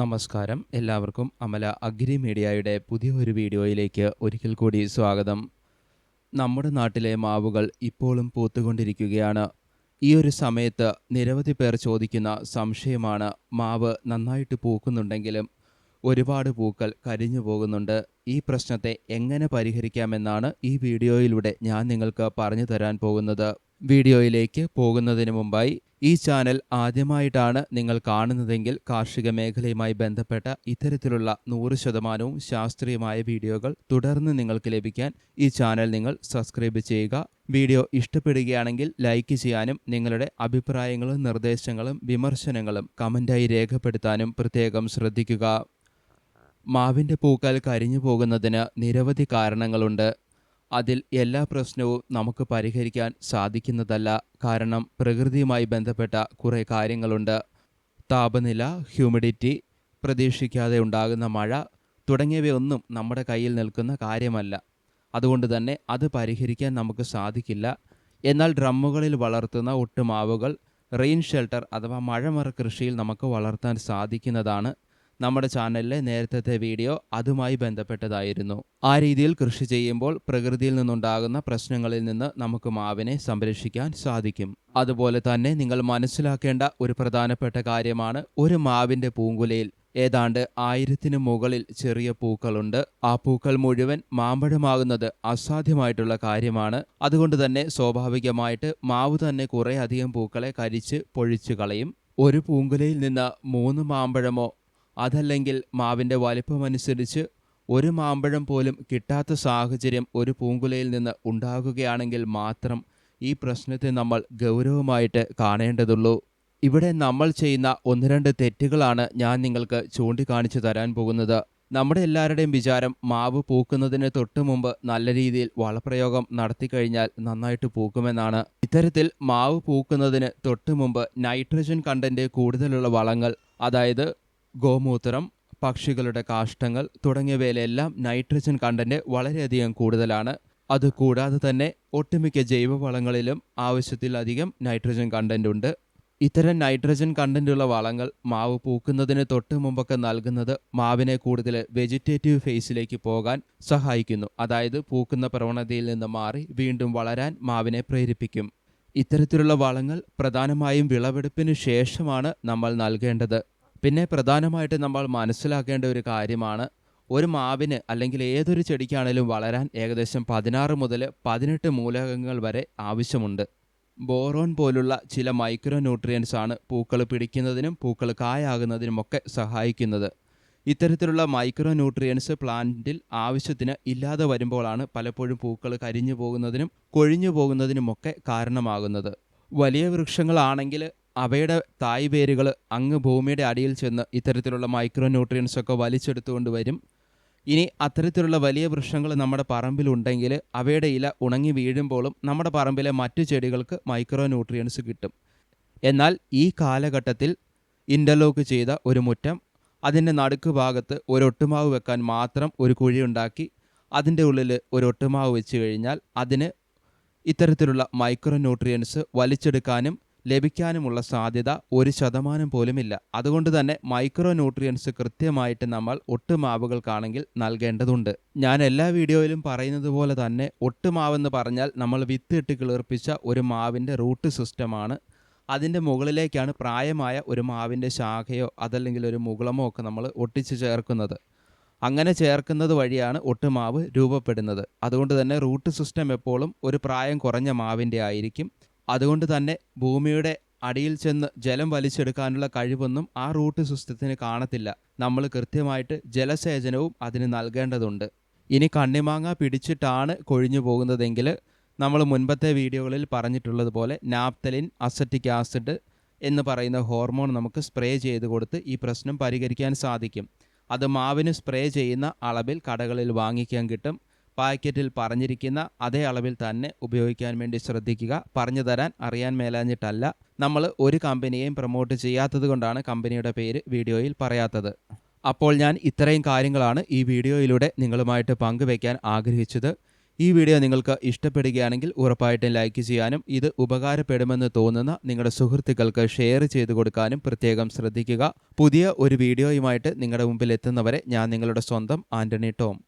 നമസ്കാരം. എല്ലാവർക്കും അമല അഗ്രി മീഡിയയുടെ പുതിയൊരു വീഡിയോയിലേക്ക് ഒരിക്കൽ കൂടി സ്വാഗതം. നമ്മുടെ നാട്ടിലെ മാവുകൾ ഇപ്പോഴും പൂത്തുകൊണ്ടിരിക്കുകയാണ്. ഈ ഒരു സമയത്ത് നിരവധി പേർ ചോദിക്കുന്ന സംശയമാണ് മാവ് നന്നായിട്ട് പൂക്കുന്നുണ്ടെങ്കിലും ഒരുപാട് പൂക്കൾ കരിഞ്ഞു പോകുന്നുണ്ട്. ഈ പ്രശ്നത്തെ എങ്ങനെ പരിഹരിക്കാമെന്നാണ് ഈ വീഡിയോയിലൂടെ ഞാൻ നിങ്ങൾക്ക് പറഞ്ഞു തരാൻ പോകുന്നത്. വീഡിയോയിലേക്ക് പോകുന്നതിന് മുമ്പായി ഈ ചാനൽ ആദ്യമായിട്ടാണ് നിങ്ങൾ കാണുന്നതെങ്കിൽ കാർഷിക മേഖലയുമായി ബന്ധപ്പെട്ട ഇത്തരത്തിലുള്ള നൂറ് ശതമാനവും ശാസ്ത്രീയമായ വീഡിയോകൾ തുടർന്ന് നിങ്ങൾക്ക് ലഭിക്കാൻ ഈ ചാനൽ നിങ്ങൾ സബ്സ്ക്രൈബ് ചെയ്യുക. വീഡിയോ ഇഷ്ടപ്പെടുകയാണെങ്കിൽ ലൈക്ക് ചെയ്യാനും നിങ്ങളുടെ അഭിപ്രായങ്ങളും നിർദ്ദേശങ്ങളും വിമർശനങ്ങളും കമന്റായി രേഖപ്പെടുത്താനും പ്രത്യേകം ശ്രദ്ധിക്കുക. മാവിന്റെ പൂക്കൾ കരിഞ്ഞു പോകുന്നതിന് നിരവധി കാരണങ്ങളുണ്ട്. അതിൽ എല്ലാ പ്രശ്നവും നമുക്ക് പരിഹരിക്കാൻ സാധിക്കുന്നതല്ല. കാരണം പ്രകൃതിയുമായി ബന്ധപ്പെട്ട കുറേ കാര്യങ്ങളുണ്ട്. താപനില ഹ്യൂമിഡിറ്റി പ്രതീക്ഷിക്കാതെ ഉണ്ടാകുന്ന മഴ തുടങ്ങിയവയൊന്നും നമ്മുടെ കയ്യിൽ നിൽക്കുന്ന കാര്യമല്ല. അതുകൊണ്ട് തന്നെ അത് പരിഹരിക്കാൻ നമുക്ക് സാധിക്കില്ല. എന്നാൽ ഡ്രമ്മുകളിൽ വളർത്തുന്ന ഒട്ടുമാവുകൾ റെയിൻ ഷെൽട്ടർ അഥവാ മഴമറ കൃഷിയിൽ നമുക്ക് വളർത്താൻ സാധിക്കുന്നതാണ്. നമ്മുടെ ചാനലിലെ നേരത്തെ വീഡിയോ അതുമായി ബന്ധപ്പെട്ടതായിരുന്നു. ആ രീതിയിൽ കൃഷി ചെയ്യുമ്പോൾ പ്രകൃതിയിൽ നിന്നുണ്ടാകുന്ന പ്രശ്നങ്ങളിൽ നിന്ന് നമുക്ക് മാവിനെ സംരക്ഷിക്കാൻ സാധിക്കും. അതുപോലെ തന്നെ നിങ്ങൾ മനസ്സിലാക്കേണ്ട ഒരു പ്രധാനപ്പെട്ട കാര്യമാണ് ഒരു മാവിന്റെ പൂങ്കുലയിൽ. ഏതാണ്ട് ആയിരത്തിന് മുകളിൽ ചെറിയ പൂക്കളുണ്ട്. ആ പൂക്കൾ മുഴുവൻ മാമ്പഴമാകുന്നത് അസാധ്യമായിട്ടുള്ള കാര്യമാണ്. അതുകൊണ്ട് തന്നെ സ്വാഭാവികമായിട്ട് മാവ് തന്നെ കുറേ അധികം പൂക്കളെ കരിച്ച് പൊഴിച്ചു കളയും. ഒരു പൂങ്കുലയിൽ നിന്ന് മൂന്ന് മാമ്പഴമോ അതല്ലെങ്കിൽ മാവിന്റെ വലിപ്പമനുസരിച്ച് ഒരു മാമ്പഴം പോലും കിട്ടാത്ത സാഹചര്യം ഒരു പൂങ്കുലയിൽ നിന്ന് ഉണ്ടാകുകയാണെങ്കിൽ മാത്രം ഈ പ്രശ്നത്തെ നമ്മൾ ഗൗരവമായിട്ട് കാണേണ്ടതുള്ളൂ. ഇവിടെ നമ്മൾ ചെയ്യുന്ന ഒന്ന് രണ്ട് തെറ്റുകളാണ് ഞാൻ നിങ്ങൾക്ക് ചൂണ്ടിക്കാണിച്ചു തരാൻ പോകുന്നത്. നമ്മുടെ എല്ലാവരുടെയും വിചാരം മാവ് പൂക്കുന്നതിന് തൊട്ട് മുമ്പ് നല്ല രീതിയിൽ വളപ്രയോഗം നടത്തിക്കഴിഞ്ഞാൽ നന്നായിട്ട് പൂക്കുമെന്നാണ്. ഇത്തരത്തിൽ മാവ് പൂക്കുന്നതിന് തൊട്ട് മുമ്പ് നൈട്രജൻ കണ്ടന്റ് കൂടുതലുള്ള വളങ്ങൾ അതായത് ഗോമൂത്രം പക്ഷികളുടെ കാഷ്ടങ്ങൾ തുടങ്ങിയവയിലെല്ലാം നൈട്രജൻ കണ്ടന്റ് വളരെയധികം കൂടുതലാണ്. അതുകൂടാതെ തന്നെ ഒട്ടുമിക്ക ജൈവവളങ്ങളിലും ആവശ്യത്തിലധികം നൈട്രജൻ കണ്ടന്റ് ഉണ്ട്. ഇത്തരം നൈട്രജൻ കണ്ടന്റുള്ള വളങ്ങൾ മാവ് പൂക്കുന്നതിന് തൊട്ട് മുമ്പൊക്കെ നൽകുന്നത് മാവിനെ കൂടുതൽ വെജിറ്റേറ്റീവ് ഫേസിലേക്ക് പോകാൻ സഹായിക്കുന്നു. അതായത് പൂക്കുന്ന പ്രവണതയിൽ നിന്ന് മാറി വീണ്ടും വളരാൻ മാവിനെ പ്രേരിപ്പിക്കും. ഇത്തരത്തിലുള്ള വളങ്ങൾ പ്രധാനമായും വിളവെടുപ്പിന് ശേഷമാണ് നമ്മൾ നൽകേണ്ടത്. പിന്നെ പ്രധാനമായിട്ട് നമ്മൾ മനസ്സിലാക്കേണ്ട ഒരു കാര്യമാണ് ഒരു മാവിന് അല്ലെങ്കിൽ ഏതൊരു ചെടിക്കാണേലും വളരാൻ ഏകദേശം പതിനാറ് മുതൽ പതിനെട്ട് മൂലകങ്ങൾ വരെ ആവശ്യമുണ്ട്. ബോറോൺ പോലുള്ള ചില മൈക്രോ ന്യൂട്രിയൻസ് ആണ് പൂക്കൾ പിടിക്കുന്നതിനും പൂക്കൾ കായാകുന്നതിനുമൊക്കെ സഹായിക്കുന്നത്. ഇത്തരത്തിലുള്ള മൈക്രോ ന്യൂട്രിയൻസ് പ്ലാന്റിൽ ആവശ്യത്തിന് ഇല്ലാതെ വരുമ്പോഴാണ് പലപ്പോഴും പൂക്കൾ കരിഞ്ഞു പോകുന്നതിനും കൊഴിഞ്ഞു പോകുന്നതിനുമൊക്കെ കാരണമാകുന്നത്. വലിയ വൃക്ഷങ്ങളാണെങ്കിൽ അവയുടെ തായ് വേരുകൾ അങ്ങ് ഭൂമിയുടെ അടിയിൽ ചെന്ന് ഇത്തരത്തിലുള്ള മൈക്രോ ന്യൂട്രിയൻസ് ഒക്കെ വലിച്ചെടുത്തുകൊണ്ട് വരും. ഇനി അത്തരത്തിലുള്ള വലിയ വൃക്ഷങ്ങൾ നമ്മുടെ പറമ്പിലുണ്ടെങ്കിൽ അവയുടെ ഇല ഉണങ്ങി വീഴുമ്പോഴും നമ്മുടെ പറമ്പിലെ മറ്റു ചെടികൾക്ക് മൈക്രോ ന്യൂട്രിയൻസ് കിട്ടും. എന്നാൽ ഈ കാലഘട്ടത്തിൽ ഇന്റർലോക്ക് ചെയ്ത ഒരു മുറ്റം അതിന്റെ നടുക്ക് ഭാഗത്ത് ഒരു ഒട്ടുമാവ് വെക്കാൻ മാത്രം ഒരു കുഴി ഉണ്ടാക്കി അതിന്റെ ഉള്ളിൽ ഒരു ഒട്ടുമാവ് വെച്ച് കഴിഞ്ഞാൽ അതിന് ഇത്തരത്തിലുള്ള മൈക്രോ ന്യൂട്രിയൻസ് വലിച്ചെടുക്കാനും ലഭിക്കാനുമുള്ള സാധ്യത ഒരു ശതമാനം പോലുമില്ല. അതുകൊണ്ട് തന്നെ മൈക്രോ ന്യൂട്രിയൻസ് കൃത്യമായിട്ട് നമ്മൾ ഒട്ടുമാവുകൾക്കാണെങ്കിൽ നൽകേണ്ടതുണ്ട്. ഞാൻ എല്ലാ വീഡിയോയിലും പറയുന്നത് പോലെ തന്നെ ഒട്ടുമാവെന്ന് പറഞ്ഞാൽ നമ്മൾ വിത്തിട്ട് കിളിർപ്പിച്ച ഒരു മാവിന്റെ റൂട്ട് സിസ്റ്റമാണ്. അതിന്റെ മുകളിലേക്കാണ് പ്രായമായ ഒരു മാവിന്റെ ശാഖയോ അതല്ലെങ്കിൽ ഒരു മുകുളമോ ഒക്കെ നമ്മൾ ഒട്ടിച്ച് ചേർക്കുന്നത്. അങ്ങനെ ചേർക്കുന്നത് വഴിയാണ് ഒട്ടുമാവ് രൂപപ്പെടുന്നത്. അതുകൊണ്ട് തന്നെ റൂട്ട് സിസ്റ്റം എപ്പോഴും ഒരു പ്രായം കുറഞ്ഞ മാവിന്റെ ആയിരിക്കും. അതുകൊണ്ട് തന്നെ ഭൂമിയുടെ അടിയിൽ ചെന്ന് ജലം വലിച്ചെടുക്കാനുള്ള കഴിവൊന്നും ആ റൂട്ട് സിസ്റ്റത്തിന് കാണത്തില്ല. നമ്മൾ കൃത്യമായിട്ട് ജലസേചനവും അതിന് നൽകേണ്ടതുണ്ട്. ഇനി കണ്ണിമാങ്ങ പിടിച്ചിട്ടാണ് കൊഴിഞ്ഞു പോകുന്നതെങ്കിൽ നമ്മൾ മുൻപത്തെ വീഡിയോകളിൽ പറഞ്ഞിട്ടുള്ളതുപോലെ നാപ്തലിൻ അസറ്റിക് ആസിഡ് എന്ന് പറയുന്ന ഹോർമോൺ നമുക്ക് സ്പ്രേ ചെയ്ത് കൊടുത്ത് ഈ പ്രശ്നം പരിഹരിക്കാൻ സാധിക്കും. അത് മാവിന് സ്പ്രേ ചെയ്യുന്ന അളവിൽ കടകളിൽ വാങ്ങിക്കാൻ കിട്ടും. പാക്കറ്റിൽ പറഞ്ഞിരിക്കുന്ന അതേ അളവിൽ തന്നെ ഉപയോഗിക്കാൻ വേണ്ടി ശ്രദ്ധിക്കുക. പറഞ്ഞു തരാൻ അറിയാൻ മേലാഞ്ഞിട്ടല്ല. നമ്മൾ ഒരു കമ്പനിയെയും പ്രൊമോട്ട് ചെയ്യാത്തത് കൊണ്ടാണ് കമ്പനിയുടെ പേര് വീഡിയോയിൽ പറയാത്തത്. അപ്പോൾ ഞാൻ ഇത്രയും കാര്യങ്ങളാണ് ഈ വീഡിയോയിലൂടെ നിങ്ങളുമായിട്ട് പങ്കുവയ്ക്കാൻ ആഗ്രഹിച്ചത്. ഈ വീഡിയോ നിങ്ങൾക്ക് ഇഷ്ടപ്പെടുകയാണെങ്കിൽ ഉറപ്പായിട്ടും ലൈക്ക് ചെയ്യാനും ഇത് ഉപകാരപ്പെടുമെന്ന് തോന്നുന്ന നിങ്ങളുടെ സുഹൃത്തുക്കൾക്ക് ഷെയർ ചെയ്തു കൊടുക്കാനും പ്രത്യേകം ശ്രദ്ധിക്കുക. പുതിയ ഒരു വീഡിയോയുമായിട്ട് നിങ്ങളുടെ മുമ്പിൽ എത്തുന്നവരെ ഞാൻ നിങ്ങളുടെ സ്വന്തം ആന്റണി ടോം.